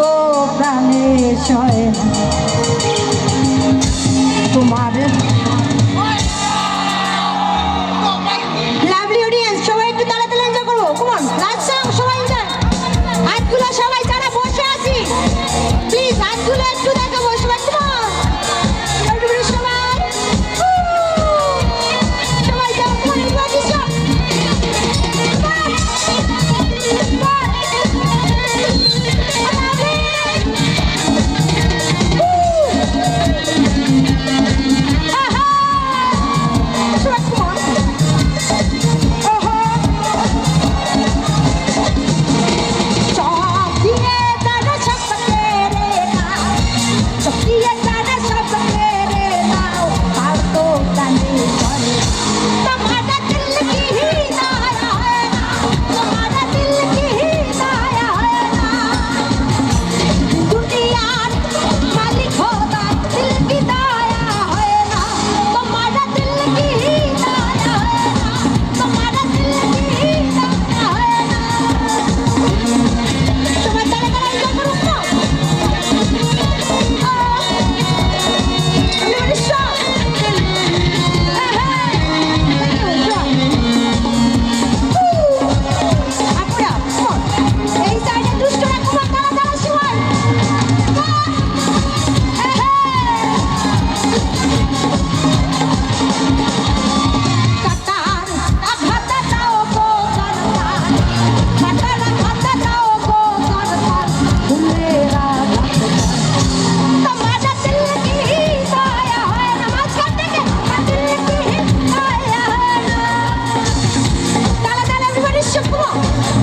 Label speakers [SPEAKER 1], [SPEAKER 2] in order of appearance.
[SPEAKER 1] গো প্রাণেশ্বর তোমার 小破。